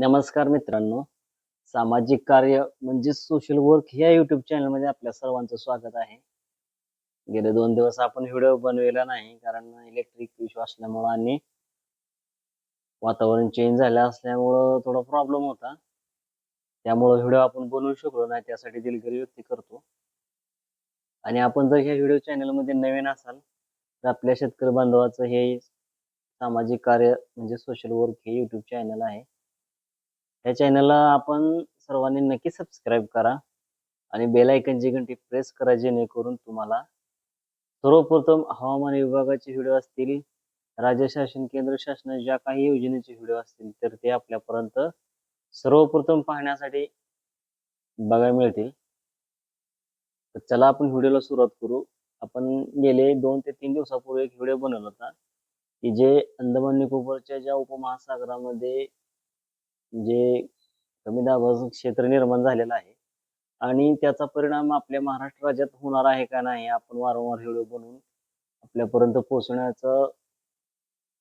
नमस्कार मित्रांनो. सामाजिक कार्य म्हणजे सोशल वर्क या युट्यूब चॅनलमध्ये आपल्या सर्वांचं स्वागत आहे. गेले दोन दिवस आपण व्हिडिओ बनवलेला नाही कारण इलेक्ट्रिक इश्यू असल्यामुळं आणि वातावरण चेंज झालं असल्यामुळं थोडा प्रॉब्लेम होता. त्यामुळं व्हिडिओ आपण बनवू शकलो नाही त्यासाठी दिलगिरी व्यक्ती करतो. आणि आपण जर ह्या व्हिडिओ चॅनलमध्ये नवीन असाल तर आपल्या शेतकरी बांधवाचं हे सामाजिक कार्य म्हणजे सोशल वर्क हे युट्यूब चॅनल आहे. या चॅनलला आपण सर्वांनी नक्की सबस्क्राईब करा आणि बेल आयकनची घंटी प्रेस करा जेणेकरून तुम्हाला सर्वप्रथम हवामान विभागाचे व्हिडिओ असतील राज्य शासन केंद्र शासन ज्या काही योजनेचे व्हिडिओ असतील तर ते आपल्यापर्यंत सर्वप्रथम पाहण्यासाठी बघायला मिळतील. तर चला आपण व्हिडिओला सुरुवात करू. आपण गेले दोन ते तीन दिवसापूर्वी एक व्हिडिओ बनवला होता की जे अंदमान निकोबारच्या ज्या उपमहासागरामध्ये जे कमी दाबाचं क्षेत्र निर्माण झालेलं आहे. आणि त्याचा परिणाम आपल्या महाराष्ट्र राज्यात होणार आहे का नाही आपण वारंवार व्हिडिओ बनवून आपल्यापर्यंत पोहोचण्याचं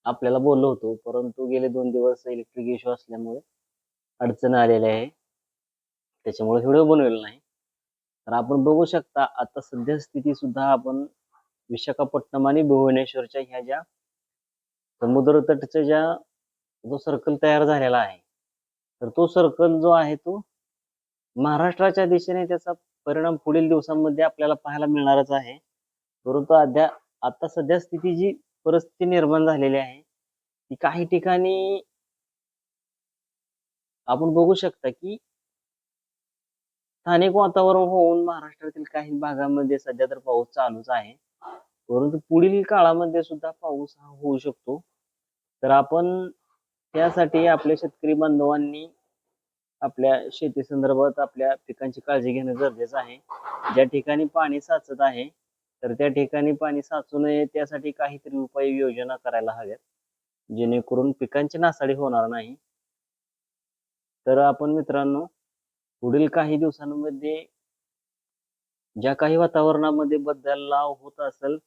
आपल्याला बोललो होतो. परंतु गेले दोन दिवस इलेक्ट्रिक इश्यू असल्यामुळे अडचण आलेली आहे. त्याच्यामुळे व्हिडिओ बनवलेला नाही. तर आपण बघू शकता आता सध्या स्थिती सुद्धा आपण विशाखापट्टणम आणि भुवनेश्वरच्या ह्या ज्या समुद्र तटच्या ज्या जो सर्कल तयार झालेला आहे तर तो सर्कल जो आहे तो महाराष्ट्राच्या दिशेने त्याचा परिणाम पुढील दिवसांमध्ये आपल्याला पाहायला मिळणारच आहे. परंतु अद्या आता सध्या स्थिती जी परिस्थिती निर्माण झालेली आहे ती काही ठिकाणी आपण बघू शकता की स्थानिक वातावरण होऊन महाराष्ट्रातील काही भागामध्ये सध्या तर पाऊस चालूच आहे. परंतु पुढील काळामध्ये सुद्धा पाऊस हा होऊ शकतो. तर आपण त्यासाठी आपल्या शेतकरी बांधवांनी आपल्या शेती संदर्भात आपल्या पिकांची काळजी घेणं गरजेचं आहे. ज्या ठिकाणी पाणी साचत आहे तर त्या ठिकाणी पाणी साचू नये त्यासाठी काहीतरी उपाय योजना करायला हव्यात. जेणेकरून पिकांची नासाडी होणार नाही. तर आपण मित्रांनो पुढील काही दिवसांमध्ये ज्या काही वातावरणामध्ये बदलाव होत असेल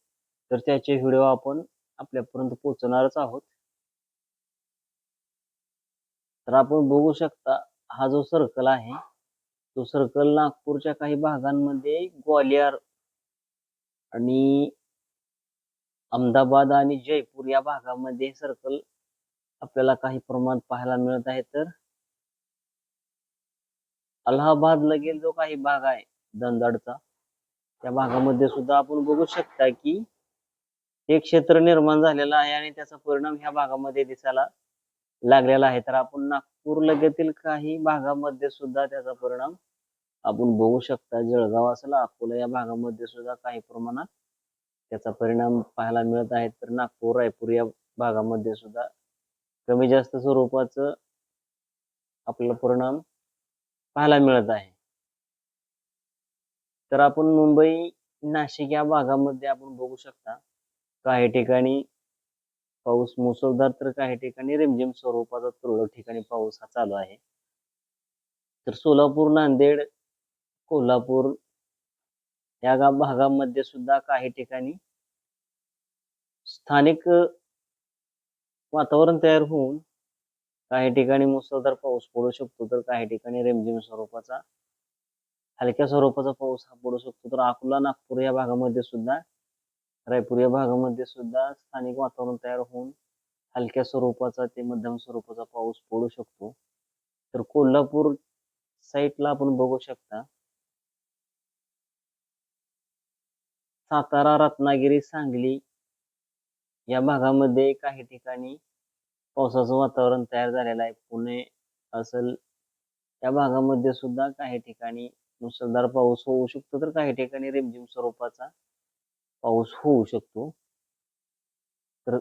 तर त्याचे व्हिडिओ आपण आपल्यापर्यंत पोहोचणारच आहोत. तर आपण बघू शकता हा जो सर्कल आहे तो सर्कल नागपूरच्या काही भागांमध्ये ग्वालियर आणि अहमदाबाद आणि जयपूर या भागामध्ये सर्कल आपल्याला काही प्रमाणात पाहायला मिळत आहे. तर अलाहाबाद लगेल जो काही भाग आहे दंदाडचा त्या भागामध्ये सुद्धा आपण बघू शकता की हे क्षेत्र निर्माण झालेलं आहे आणि त्याचा परिणाम ह्या भागामध्ये दिसायला लागलेला आहे. तर आपण नागपूर लगेतील काही भागामध्ये सुद्धा त्याचा परिणाम आपण बघू शकता. जळगाव असेल अकोला या भागामध्ये सुद्धा काही प्रमाणात त्याचा परिणाम पाहायला मिळत आहे. तर नागपूर रायपूर या भागामध्ये सुद्धा कमी जास्त स्वरूपाचं आपला परिणाम पाहायला मिळत आहे. तर आपण मुंबई नाशिक या भागामध्ये आपण बघू शकता. काही ठिकाणी पाऊस मुसळधार तर काही ठिकाणी रिमझिम स्वरूपाचा तुरळक ठिकाणी पाऊस हा चालू आहे. तर सोलापूर नांदेड कोल्हापूर या गा भागामध्ये सुद्धा काही ठिकाणी स्थानिक वातावरण तयार होऊन काही ठिकाणी मुसळधार पाऊस पडू शकतो. तर काही ठिकाणी रिमझिम स्वरूपाचा हलक्या स्वरूपाचा पाऊस हा पडू शकतो. तर अकोला नागपूर या भागामध्ये सुद्धा रायपूर या भागामध्ये सुद्धा स्थानिक वातावरण तयार होऊन हलक्या स्वरूपाचा ते मध्यम स्वरूपाचा पाऊस पडू शकतो. तर कोल्हापूर साईडला आपण बघू शकता. सातारा रत्नागिरी सांगली या भागामध्ये काही ठिकाणी पावसाचं वातावरण तयार झालेलं आहे. पुणे असेल या भागामध्ये सुद्धा काही ठिकाणी मुसळधार पाऊस होऊ शकतो. तर काही ठिकाणी रिमझिम स्वरूपाचा पाऊस होऊ शकतो. तर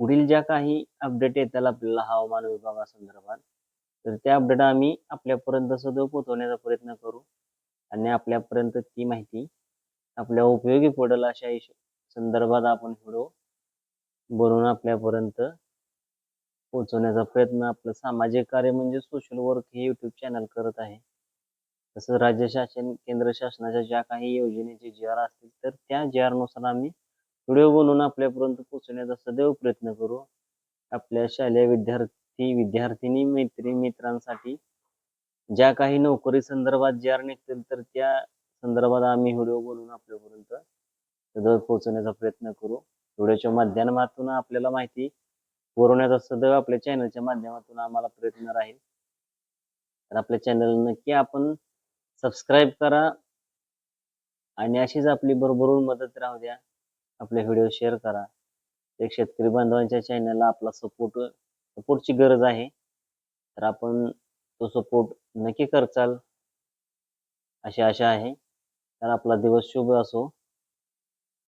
पुढील ज्या काही अपडेट येतात आपल्याला हवामान विभागासंदर्भात तर त्या अपडेट आम्ही आपल्यापर्यंत सदैव पोहोचवण्याचा प्रयत्न करू आणि आपल्यापर्यंत ती माहिती आपल्या उपयोगी पडेल अशा संदर्भात आपण व्हिडिओ बनवून आपल्यापर्यंत पोहोचवण्याचा प्रयत्न आपलं सामाजिक कार्य म्हणजे सोशल वर्क हे युट्यूब चॅनल करत आहे. तसंच राज्य शासन केंद्र शासनाच्या ज्या काही योजनेचे जी आर असतील तर त्या जी आरनुसार आम्ही व्हिडिओ बनवून आपल्यापर्यंत पोहोचण्याचा सदैव प्रयत्न करू. आपल्या शालेय विद्यार्थी विद्यार्थिनी मैत्री मित्रांसाठी ज्या काही नोकरी संदर्भात जे आर निघतील तर त्या संदर्भात आम्ही व्हिडिओ बनवून आपल्यापर्यंत सदैव पोहोचवण्याचा प्रयत्न करू. व्हिडिओच्या माध्यमातून आपल्याला माहिती पुरवण्याचा सदैव आपल्या चॅनलच्या माध्यमातून आम्हाला प्रयत्न राहील. तर आपल्या चॅनल नक्की आपण सबस्क्राईब करा. आणि अशीच आपली भरभरून मदत राहू द्या. आपले व्हिडिओ शेअर करा. एक शेतकरी बांधवांच्या चॅनलला आपला सपोर्ट सपोर्टची गरज आहे. तर आपण तो सपोर्ट नक्की करचाल. अशी आशा आहे. तर आपला दिवस शुभ असो.